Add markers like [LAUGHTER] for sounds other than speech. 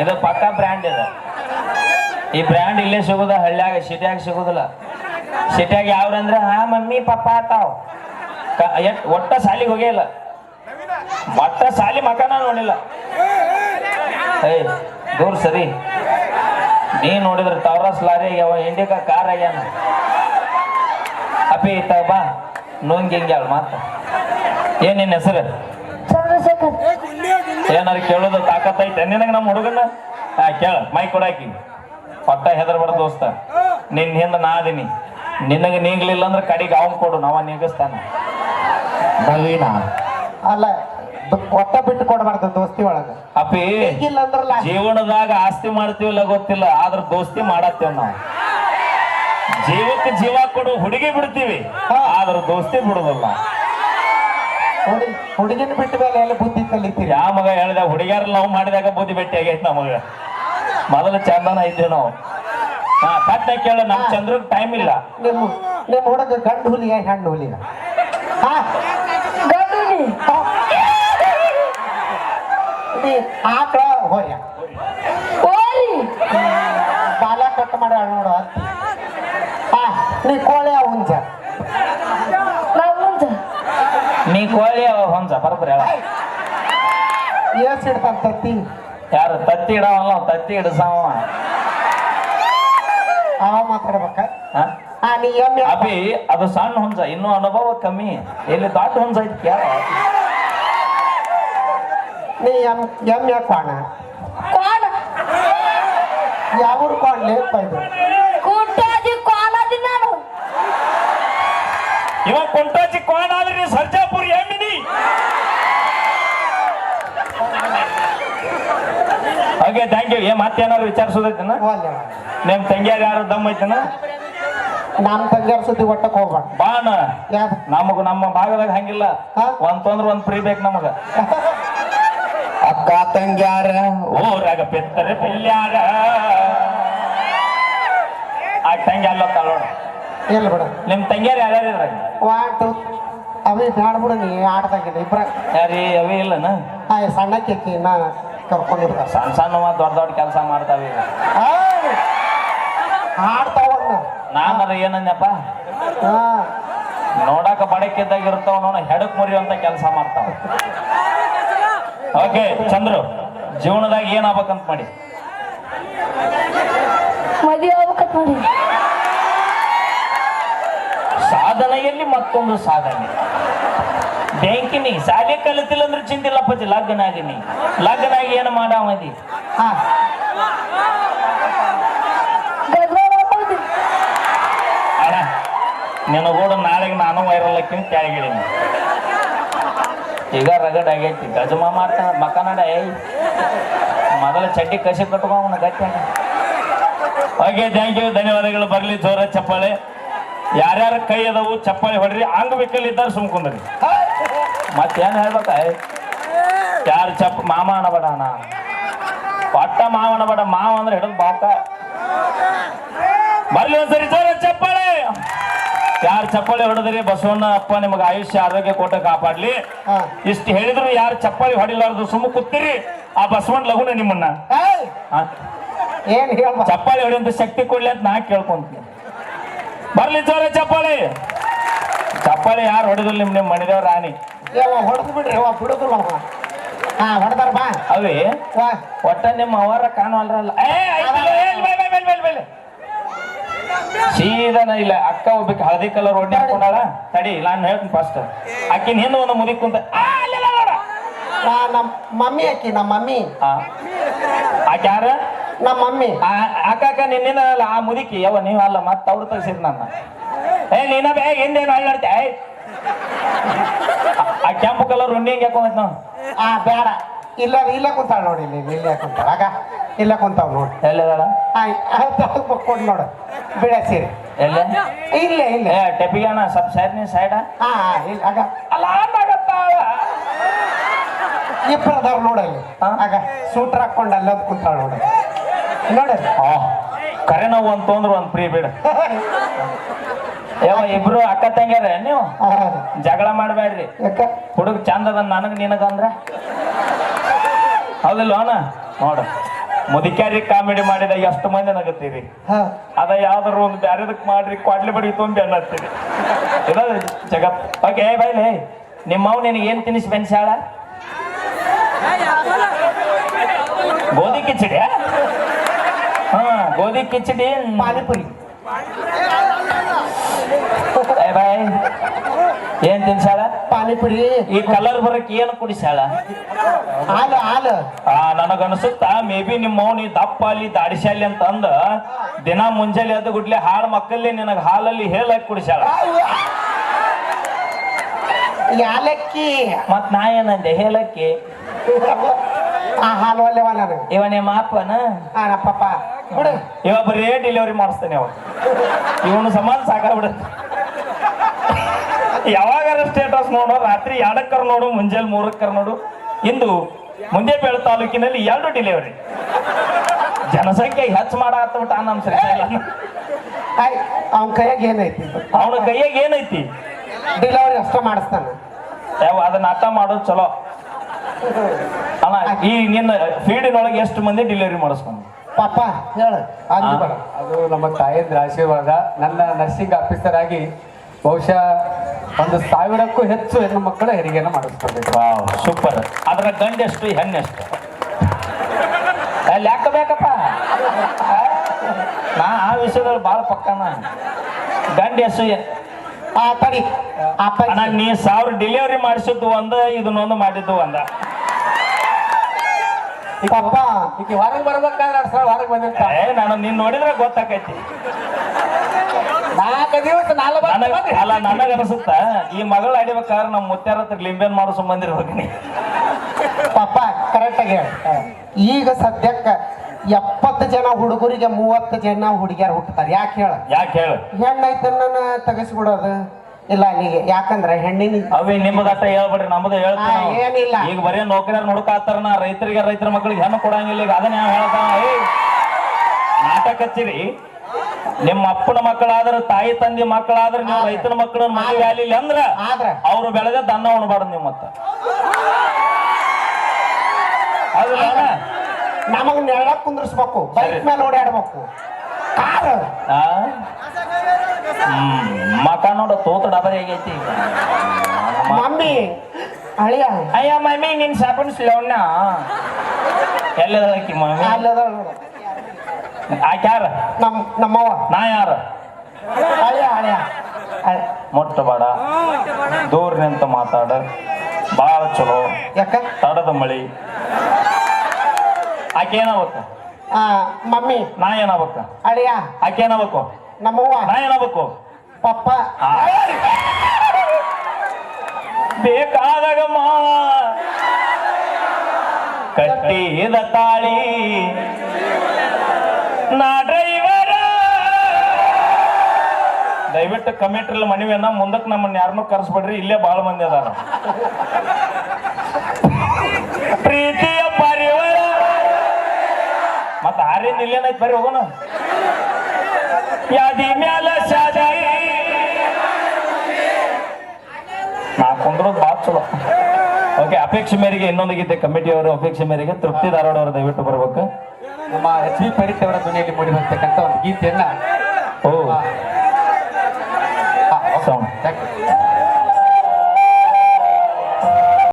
ಇದು ಪಕ್ಕಾ ಬ್ರ್ಯಾಂಡ್ ಇದೆ. ಈ ಬ್ರ್ಯಾಂಡ್ ಇಲ್ಲೇ ಸಿಗುದ, ಹಳ್ಳಿಯಾಗ, ಸಿಟಿಯಾಗ ಸಿಗುದಿಲ್ಲ. ಸಿಟಿಯಾಗ ಯಾವ್ರಂದ್ರೆ ಹಾ, ಮಮ್ಮಿ, ಪಪ್ಪ ತಾವ್ ಒಟ್ಟ ಸಾಲಿಗೆ ಹೋಗೇ ಇಲ್ಲ ಒಟ್ಟ ಸಾಲಿ ಮಕಾನ ನೋಡಿಲ್ಲ. ಏಯ್, ದೂರ ಸರಿ. ನೀ ನೋಡಿದ್ರೆ ಟವರಸ್ ಲಾರಿ ಯಾವ ಇಂಡಿಕಾ ಕಾರ್ ಆಗ್ಯಾನ. ಅಪ್ಪಿ, ಇತ್ತ ಬಾ. ನುಂಗಿ ಹಿಂಗ್ಯಾಳ ಮಾತ. ಏನ್ ನಿನ್ನ ಹೆಸರು? ಚಂದ್ರಶೇಖರ್. ಏನಾರ ಕೇಳೋದು ತಾಕತ್ತೈತೆ ನಿನಗೆ ನಮ್ಮ ಹುಡುಗನ? ಹಾ ಕೇಳ ಮೈ ಕೊಡಾಕಿ ಪಟ್ಟ ಹೆದರ್ಬಾರ್ದು ದೋಸ್ತ. ನಿನ್ನ ಹಿಂದ ನಾ ಅದೀನಿ. ನಿನಗೆ ನೀಗ್ಲಿಲ್ಲ ಅಂದ್ರೆ ಕಡಿಗೆ ಅವನ್ ಕೊಡು ನಾವ ನೀಗಿಸ್ತಾನ. ನವೀನ ಅಲ್ಲ ಕೊಟ್ಟ ಬಿಟ್ಟು ಕೊಡಬಾರ್ದು ದೋಸ್ತಿ ಒಳಗ. ಅಪ್ಪಿ ಜೀವನದಾಗ ಆಸ್ತಿ ಮಾಡ್ತೀವಿಲ್ಲ ಗೊತ್ತಿಲ್ಲ ಆದ್ರ ದೋಸ್ತಿ ಮಾಡತ್ತೇವ್ ನಾವು. ಜೀವಕ್ಕೆ ಜೀವ ಕೊಡು ಹುಡುಗಿ ಬಿಡ್ತೀವಿ ಆದ್ರ ದೋಸ್ತಿ ಬಿಡುದಿಲ್ಲ. ಹುಡುಗಿನ ಬಿಟ್ಟ ಮೇಲೆ ಎಲ್ಲ ಬುದ್ಧಿ ಕಲಿತೀರಿ? ಆ ಮಗ ಹೇಳ್ದ ಹುಡುಗಿಯರ್ ಲವ್ ಮಾಡಿದಾಗ ಬುದ್ಧಿ ಬೆಟ್ಟಿ ಆಗೈತೆ ನಮಗ. ಮೊದಲು ಚಂದನ ಇದ್ದೀವಿ ನಾವು. ಹಾ ಪಟ್ಟ ಕೇಳ ನಮ್ ಚಂದ್ರಗ್ ಟೈಮ್ ಇಲ್ಲ. ನಿಮ್ಮ ನಿಮ್ಮ ಹುಡುಗ ಗಂಡು ಹುಲಿಯ ಹೆಣ್ಣು ಹುಲಿಯ ಹಾ. ನೀ ಆಕಳ ಹೋರ್ಯ. ಓರಿ ಬಾಲ ಕಟ್ ಮಾಡಿ ನೋಡು ಹಾ ನೀ ಕೋಳಿ ಹುಂಜ ನಾವು ಮುಂದೆ ನೀ ಕೋಳಿ ಅವ ಹೊಂಸ ಬರಬ್ರಿ ಅವ. ಏಸ್ ಇಡ್ತಾನ ತತ್ತಿ. ಯಾರು ತತ್ತಿ ಇಡವಲ್ಲ ತತ್ತಿ ಹಿಡಿಸವ ಅವ. ಮಾತಾಡ್ಬೇಕ. ಹಾ? ನೀ ಎಮ್ಮೆ ಅಭಿ ಅದು ಸಣ್ಣ ಹುಂಜ ಇನ್ನೂ ಅನುಭವ ಕಮ್ಮಿ. ಇಲ್ಲಿ ದೊಡ್ಡ ಹುಂಜ ಐತಿ ಕೇಳ. ನೀ ಎಂ ಎಮ್ಮೆ ಕೋಣ ಕೋಣ ಯಾವ ಕೊಂಡ್ಲಿ ಬೈದು ಕುಂಟಾಜಿ ಕೋಣದಿ ನಾನು. ಇವ ಕುಂಟಾಜಿ ಕೋಣ ಆದ್ರೆ ನೀವು ಓಕೆ ಥ್ಯಾಂಕ್ ಯು ಏ ಮತ್ತೇನಾದ್ರು ವಿಚಾರಿಸೋದೈತನ? ನಿಮ್ ತಂಗಿಯಾರ ಯಾರು? ದಮ್ ಐತನ? ನಮ್ ತಂಗಿಯಾರ ಸುದ್ದಿ ಒಟ್ಟಕ್ಕೆ ಹೋಗ್ಬೇಡ. ಬಾಣ. ನಮಗ ನಮ್ಮ ಭಾಗದಾಗ ಹಂಗಿಲ್ಲ? ಒಂದ್ ತೊಂದ್ರ ಒಂದ್ ಫ್ರೀ ಬೇಕು ನಮಗ. ಅಕ್ಕ ತಂಗಿಯಾರ? ಊರಾಗ ಬೆತ್ತರೆ ಪಿಲ್ಯಾರ ಆ ತಂಗಿ ಅಲ್ಲ ತಳೋಣ ಇಲ್ಲ ಬಿಡ? ನಿಮ್ ತಂಗಿಯಾರ ಯಾರ್ಯಾರ ಇದ್ರಾಗ ವಾಟು ಅವಿ ಬ್ಯಾಡ ಬಿಡು ನೀ ಆಡ್ದಾಗಿಲ್ಲ ಇಬ್ರ. ಯಾರೀ ಅವಿ ಇಲ್ಲನ? ಆಯ್ ಸಣ್ಣ ಕೇಕಿ ನಾ ಕರ್ಕೊಂಡಿರ್ತಾರ ಸಣ್ಣ ಸಣ್ಣ ದೊಡ್ಡ ದೊಡ್ಡ ಕೆಲಸ ಮಾಡ್ತಾವೆ ಈಗ. ಆಡ್ತಾವಣ್ಣ ನಾನರ ಏನಂದಪ್ಪ ಹಾ. ನೋಡಾಕ ಬಡಕಿದ್ದಾಗ ಇರ್ತಾವ ನೋಡ ಹೆಡಕ್ ಮುರಿಯುವಂತ ಕೆಲಸ ಮಾಡ್ತಾವ. ಓಕೆ ಚಂದ್ರು ಜೀವನದಾಗ ಏನಾಗ್ಬೇಕಂತ ಮಾಡಿ. ಮದುವೆ ಆಗ್ಬೇಕಂತ ಮಾಡಿ. ಸಾಧನೆಯಲ್ಲಿ ಮತ್ತೊಂದು ಸಾಧನೆ. ಬ್ಯಾಂಕಿನಿ ಶಾಲೆ ಕಲಿತಿಲ್ಲ ಅಂದ್ರೆ ಚಿಂತಿಲ್ಲಪ್ಪ ಲಗ್ನ ಆಗಿನಿ ಲಗ್ನ ಆಗಿ ಏನು ಮಾಡಾಮದಿ ಹಾ ಗದ್ಲ ಮಾಡ್ಬೋದು ಅಣ್ಣ ನಿನಗೋಡು ನಾಳೆಗೆ ನಾನು ವೈರಲ್ ಹಾಕಿನಿ ಕೆಳಗಿಡೀನಿ ಈಗ ರಗಡ್ ಆಗೈತಿ ಗಜಮ ಮಾಡ್ತಾನ ಮಕನಡ ಏಯ್ ಮೊದಲ ಚಡ್ಡಿ ಕಸಿ ಕಟ್ಕೊ ಅವನ ಗಟ್ಟಿ ಓಕೆ ಥ್ಯಾಂಕ್ ಯು ಧನ್ಯವಾದಗಳು ಬರಲಿ ಜೋರ ಚಪ್ಪಾಳೆ ಯಾರ್ಯಾರ ಕೈ ಅದಾವು ಚಪ್ಪಾಳೆ ಹೊಡ್ರಿ ಅಂಗವಿಕಲಿದ್ದಾರೆ ಸುಮ್ಕೊಂಡ್ರಿ ಮತ್ತೇನು ಹೇಳ್ಬೇಕ? ಯಾರು ಚಪ್ಪ ಮಾಮ ಬಡ ಅಣ್ಣ? ಪಟ್ಟ ಮಾವ ಬಡ ಮಾವ ಅಂದ್ರೆ ಹಿಡಿದು ಬಾಕ ಬರ್ಲಿ ಒಂದ್ಸರಿ ಜೋರ ಚಪ್ಪಾಳೆ. ಯಾರು ಚಪ್ಪಾಳೆ ಹೊಡೆದ್ರಿ? ಬಸವಣ್ಣ ಅಪ್ಪ ನಿಮಗೆ ಆಯುಷ್ಯ ಆರೋಗ್ಯ ಕೊಟ್ಟ ಕಾಪಾಡ್ಲಿ. ಇಷ್ಟು ಹೇಳಿದ್ರು ಯಾರು ಚಪ್ಪಾಳಿ ಹೊಡಿಲಾರ್ದು ಸುಮ್ಮ ಕೂತಿರಿ. ಆ ಬಸವಣ್ಣ ಲಗುನ ನಿಮ್ಮನ್ನ. ಏನ್ ಚಪ್ಪಾಳಿ ಹೊಡೆಯಂತ ಶಕ್ತಿ ಕೊಡ್ಲಿ ಅಂತ ನಾ ಕೇಳ್ಕೊಂತೀನಿ. ಬರ್ಲಿ ಜೋರ ಚಪ್ಪಾಳಿ. ಚಪ್ಪಾಳಿ ಯಾರು ಹೊಡೆದಿಲ್ಲ ನಿಮ್ ನಿಮ್ ಮಣಿದೇವ್ರ ರಾಣಿ. ಯಾವ ಹೊಡೆದು ಬಿಡ್ರಿ ಅವ ಬಿಡುದಿಲ್ಲ ಅವ ಹಾ ಹೊಡೆದಾರ ಬಾ. ಅವೇ ವಾ. ಒಟ್ಟ ನಿಮ್ಮ ಅವರ ಕಾಣುವಲ್ರಲ್ಲ. ಏ ಐತಿಲ್ಲ, ಏ, ಇಲ್ಲಿ bye, bye, bye, bye, bye, bye. ಸೀದಾ ಇಲ್ಲ ಅಕ್ಕ ಒಬ್ಬಕ್ಕೆ ಹಳದಿ ಕಲರ್ ಒಡ್ಡಿ ಹಾಕೊಂಡಾಳ. ತಡಿ ನಾನು ಹೇಳ್ತೀನಿ ಫಸ್ಟ್ ಆಕಿನ ಹಿಂದೆ ಒಂದು ಮುದಿ ಕುಂತ ಆ, ಅಲ್ಲಿಲ್ಲ ನೋಡ. ನಾ ನಮ್ಮ ಮಮ್ಮಿ ಅಕ್ಕಿ ನಮ್ಮ ಮಮ್ಮಿ. ಆ, ಆಕೆ ಯಾರ? ನಮ್ಮ ಮಮ್ಮಿ. ಆ, ಅಕ್ಕ ಅಕ್ಕ ಅಲ್ಲ ಆ ಮುದಿಕಿ. ಯವ ನೀವು ಅಲ್ಲ ಮತ್ತೆ ಅವ್ರು ತೆಗ್ಸಿದ್ ನನ್ನ. ಏ ನೀನ ಬೇ ಹಿಂದೇನು ಅಳ್ಳಾಡ್ತೆ? ಏಯ್. ಕೆಂಪು ಕಲರ್ ರನ್ನಿಂಗ್ ಹಿಂಗೆ ಹಾಕೊಂಡ್ ನಾವು ಆ ಬೇಡ. ಇಲ್ಲ ಇಲ್ಲ ಕುಂತಾಳ ನೋಡಿ ಇಲ್ಲಿ ಇಲ್ಲೇ ಕುಂತಾಳ? ಆಗ ಇಲ್ಲ ಕುಂತಾವ್ ನೋಡಿ. ಎಲ್ಲಿದಾಳ ಆಯ್ ಕೊಡ್ ನೋಡು. ಬಿಡ ಸೀರೆ. ಎಲ್ಲ? ಇಲ್ಲ ಇಲ್ಲ. ಏ ಟೆಪಿಗೆ ಅಣ್ಣ ಸ್ವಲ್ಪ ಸೈಡ್ ನೀ ಸೈಡ ಹಾ ಇಲ್ಲ ಆಗ. ಅಲ್ಲ ಆಗಾಗತ್ತಾಳ ಇಬ್ಬರು ನೋಡಿ ನೋಡಲ್ಲಿ ಹಾ? ಆಗ ಸೂಟ್ರ್ ಹಾಕೊಂಡು ಅಲ್ಲೊಂದು ಕುಂತಾಳ ನೋಡಿ. ನೋಡಿ. ಆ, ಕರೆ ನಾವು ಒಂದು ತೊಂದ್ರೆ ಒಂದ್ ಫ್ರೀ ಬಿಡ. [LAUGHS] ಯಾವ ಇಬ್ರು ಅಕ್ಕ ತಂಗ್ಯಾರ ನೀವು? ಜಗಳ ಮಾಡಬೇಡ್ರಿ. ಹುಡುಗ ಚಂದ ಅದ ನನಗ್ ನಿನಗ ಅಂದ್ರ ಹೌದಿಲ್ಲ ಅಣ್ಣ? ನೋಡು ಮುದಿಕ್ಯಾರಿ ಕಾಮಿಡಿ ಮಾಡಿದ ಎಷ್ಟು ಮಂದಿ ನಗತ್ತೀರಿ? ಅದ ಯಾವ್ದಾರು ಒಂದು ಬ್ಯಾರದಕ್ ಮಾಡ್ರಿ ಕ್ವಾಡ್ಲಿ ಬಡಿ ತುಂಬಿ ಅನ್ನತ್ತೀರಿ. ಇದ ಜಗತ್. ಓಕೆ ಬೈಲೆ ನಿಮ್ಮವ್ ನಿನಗೆ ಏನ್ ತಿನ್ನಿಸಿ ಬೆನ್ಸಾಳ? ಗೋಧಿ ಕಿಚಡಿ ಹಾ ಗೋಧಿ ಕಿಚಡಿ ಪಾನಿಪುರಿ. ಏ ಬಾಯ್ ಏನ್ ತಿನ್ಸಾಳ ಪಾನಿಪುರಿ. ಈ ಕಲರ್ ಬರಕ್ ಏನು ಕುಡಿಸಾಳ ಹಾಲು ಹಾಲು. ಆ ನನಗನ್ಸುತ್ತ ಮೇ ಬಿ ನಿಮ್ಮ ಮೌನಿ ದಪ್ಪ ಅಲ್ಲಿ ದಾಡಿಶಾಲಿ ಅಂತ ಅಂದ ದಿನ ಮುಂಜಾನೆ ಅದು ಗುಡ್ಲೆ ಹಾಳು ಮಕ್ಕಳಲ್ಲಿ ನಿನಗ ಹಾಲಲ್ಲಿ ಹೇಳಕ್ ಕುಡಿಸಾಳ ಯಾಲಕ್ಕಿ. ಮತ್ ನಾ ಏನಂದೆ ಹೇಳಕ್ಕಿ? ಆ ಹಾಲು ಅಲ್ಲೇವ ಇವನೇ ಮಾಪನ? ನಿಮ್ಮ ಬಿಡು. ಇವ ಬರೀ ಡೆಲಿವರಿ ಮಾಡಿಸ್ತಾನೆ ಅವ ಇವನು ಸಮಾನ ಬಿಡ. ಯಾವಾಗಾರ ಸ್ಟೇಟಸ್ ನೋಡು ರಾತ್ರಿ ಎರಡಕ್ಕರ್ ನೋಡು ಮುಂಜಾನೆ ಮೂರಕ್ಕರ್ ನೋಡು. ಇಂದು ಮುಂದೇಬೇಳ ತಾಲೂಕಿನಲ್ಲಿ ಎರಡು ಡೆಲಿವರಿ ಜನಸಂಖ್ಯೆ ಹೆಚ್ಚು ಮಾಡಾತ್ಬಿಟ್ಟ ನಮ್ಮ ಆಯ್ ಅವನ ಕೈಯಾಗ ಏನೈತಿ? ಅವನ ಕೈಯಾಗ ಏನೈತಿ? ಡೆಲಿವರಿ ಅಷ್ಟೇ ಮಾಡಿಸ್ತಾನ. ಯಾವ ಅದನ್ನ ಅರ್ಥ ಮಾಡೋದು ಚಲೋ. ಅಣ್ಣ ಈ ನಿನ್ನ ಫೀಲ್ಡಿನೊಳಗೆ ಎಷ್ಟು ಮಂದಿ ಡೆಲಿವರಿ ಮಾಡಿಸ್ಕೊಂಡು? ಪಾಪ ಹೇಳು ಅಂದು ಬೇಡ. ಅದು ನಮ್ಮ ತಾಯಂದ್ರ ಆಶೀರ್ವಾದ. ನನ್ನ ನರ್ಸಿಂಗ್ ಆಫೀಸರ್ ಆಗಿ ಬಹುಶಃ ಒಂದು ಸಾವಿರಕ್ಕೂ ಹೆಚ್ಚು ಹೆಣ್ಣು ಮಕ್ಕಳ ಹೆರಿಗೆಯನ್ನು ಮಾಡಿಸ್ಕೊಂಡಿದ್ರು ವಾವ್ ಸೂಪರ್ ಅದರ ಗಂಡೆಷ್ಟು ಹೆಣ್ಣೆಷ್ಟು? ಅಲ್ಲಿ ಯಾಕೆ ಬೇಕಪ್ಪ. ನಾ ಆ ವಿಷಯದಲ್ಲಿ ಭಾಳ ಪಕ್ಕನ. ಗಂಡ ಎಷ್ಟು ಆ ತಡಿ. ಆ ಅಣ್ಣ ನೀ ಸಾವಿರ ಡೆಲಿವರಿ ಮಾಡಿಸಿದ್ದು ಒಂದ ಇದನ್ನೊಂದು ಮಾಡಿದ್ದು ಒಂದ. ಪಾಪ ಈಗ ಹೊರಗೆ ಬರ್ಬೇಕಾದ್ರೆ ಎರಡು ಸಲ ಹೊರಗೆ ಬಂದಿರ್ತ ಏ ನಾನು ನಿನ್ನ ನೋಡಿದ್ರೆ ಗೊತ್ತಾಕೈತಿ. ನಾಲ್ಕು ದಿವಸ ನನಗ ನಾಲ್ಕು ಅಲ್ಲ ನನಗ ಅನಿಸುತ್ತ ಈ ಮಗಳು ಅಡಿಬೇಕಾದ್ರೆ ನಮ್ಮ ಮುತ್ಯಾರ ಹತ್ರ ಲಿಂಬೆನ್ ಮಾಡೋ ಸಂಬಂಧಿರ್ಬೇಕು ಹೋಗಿನಿ ಪಾಪ ಕರೆಕ್ಟ್ ಆಗಿ ಈಗ ಸದ್ಯಕ್ಕೆ ಎಪ್ಪತ್ತು ಜನ ಹುಡುಗರಿಗೆ ಮೂವತ್ತು ಜನ ಹುಡುಗಿಯರು ಹುಟ್ಟುತ್ತಾರೆ. ಯಾಕೆ ಹೇಳ? ಯಾಕೆ ಹೇಳು? ಹೆಣ್ಣೈತನ್ನ ತೆಗೆಸ್ಬಿಡೋದು. ಇಲ್ಲ ಅಲ್ಲಿಗೆ ಯಾಕಂದ್ರೆ ಹೆಣ್ಣಿನ ಅವೇ ನಿಮ್ಮದಟ್ಟ ಹೇಳ್ಬೇಡ್ರಿ ನಮ್ದು ಹೇಳ್ತಾ ಆ, ಏನಿಲ್ಲ. ಈಗ ಬರೀ ನೌಕರಿಯಾರ ನಾ ರೈತರಿಗೆ ರೈತರ ಮಕ್ಕಳಿಗೆ ಹೆಣ್ಣು ಕೊಡಂಗಿಲ್ಲ ಈಗ ಅದನ್ನ ಯಾವ ಹೇಳ್ತಾನ? ಏ ನಾಟಕ ಹಚ್ಚಿರಿ. ನಿಮ್ಮ ಅಪ್ಪನ ಮಕ್ಕಳಾದ್ರ ತಾಯಿ ತಂದೆ ಮಕ್ಕಳಾದ್ರ ನೀವು ರೈತನ ಮಕ್ಕಳನ್ನ ಮದುವೆ ಆಗ್ಲಿಲ್ಲ ಅಂದ್ರ ಆದ್ರ. ಅವ್ರು ಬೆಳೆದ ದನ್ನ ಉಣಬಾರ್ದು ನಿಮ್ಮ ಮತ್ತ? ನಮಗ್ ನೆರಳ ಕುಂದ್ರಿಸ್ಬೇಕು ಬೈಕ್ ಮೇಲೆ ಓಡಾಡ್ಬೇಕು ಕಾರ್. ಮಕ ನೋಡ ತೋತ ಡಬರಿ ಆಗೈತಿ. ಮಮ್ಮಿ ಅಳಿಯ. ಅಯ್ಯ ಮಮ್ಮಿ ನಿನ್ ಸಾಬೂನ್ ಸ್ಲೋಣ್ಣ ಎಲ್ಲದಕ್ಕಿ ಮಮ್ಮಿ? ಅಲ್ಲದ ಆಕೆ ಯಾರ? ನಮ್ ನಮ್ಮವ್ವ. ನಾ ಯಾರ? ಅಳಿಯ ಅಳಿಯ. ಮೊಟ್ಟ ಮುಟ್ಟಬೇಡ ದೂರ ನಿಂತ ಮಾತಾಡ. ಭಾಳ ಚಲೋ. ಯಾಕ? ತಡದ ಮಳಿ. ಆಕೆ ಏನಾಗ್ಬೇಕ ಮಮ್ಮಿ. ನಾ ಏನಾಗ್ಬೇಕ ಅಳಿಯ. ಆಕೆ ಏನಾಗ್ಬೇಕು ನಮ್ಮವ್ವ ನಾ ಏನಬೇಕು ಪಪ್ಪ. ಬೇಕಾದಾಗ ಮಾವ ಕಟ್ಟಿದ ತಾಳಿ. ನಾ ಡ್ರೈವರ ದಯವಿಟ್ಟು ಕಮಿಟ್ರಲ್ಲಿ ಮನವಿಯನ್ನ ಮುಂದಕ್ಕೆ ನಮ್ಮನ್ನ ಯಾರನ್ನೂ ಕರೆಸ್ಬಿಡ್ರಿ. ಇಲ್ಲೇ ಬಾಳ ಮಂದಿ ಅದಾರ. ಪ್ರೀತಿಯ ಪರಿವಾರ. ಮತ್ತೆ ಆರಿಂದ ಇಲ್ಲೇನೈತೆ ಬರ್ರಿ ಹೋಗೋಣ. ಯಾದಿ ಮ್ಯಾಲ ಶಾದಿ ನಾ ಕುಂದ್ರೋದು ಚಲೋ ಓಕೆ ಅಪೇಕ್ಷೆ ಮೇರೆಗೆ ಇನ್ನೊಂದು ಗೀತೆ ಕಮಿಟಿಯವರು ಅಪೇಕ್ಷೆ ಮೇರೆಗೆ ತೃಪ್ತಿ ಧಾರವಾಡ ಅವರು ದಯವಿಟ್ಟು ಬರ್ಬೇಕು ನಮ್ಮ ಎಚ್ ಬಿ ಪರಿತ್ ಅವರ ಧ್ವನಿಯಲ್ಲಿ ಮೂಡಿ ಬರ್ತಕ್ಕಂಥ ಒಂದು ಗೀತೆಯನ್ನ ಓ ಸೌಂಡ್?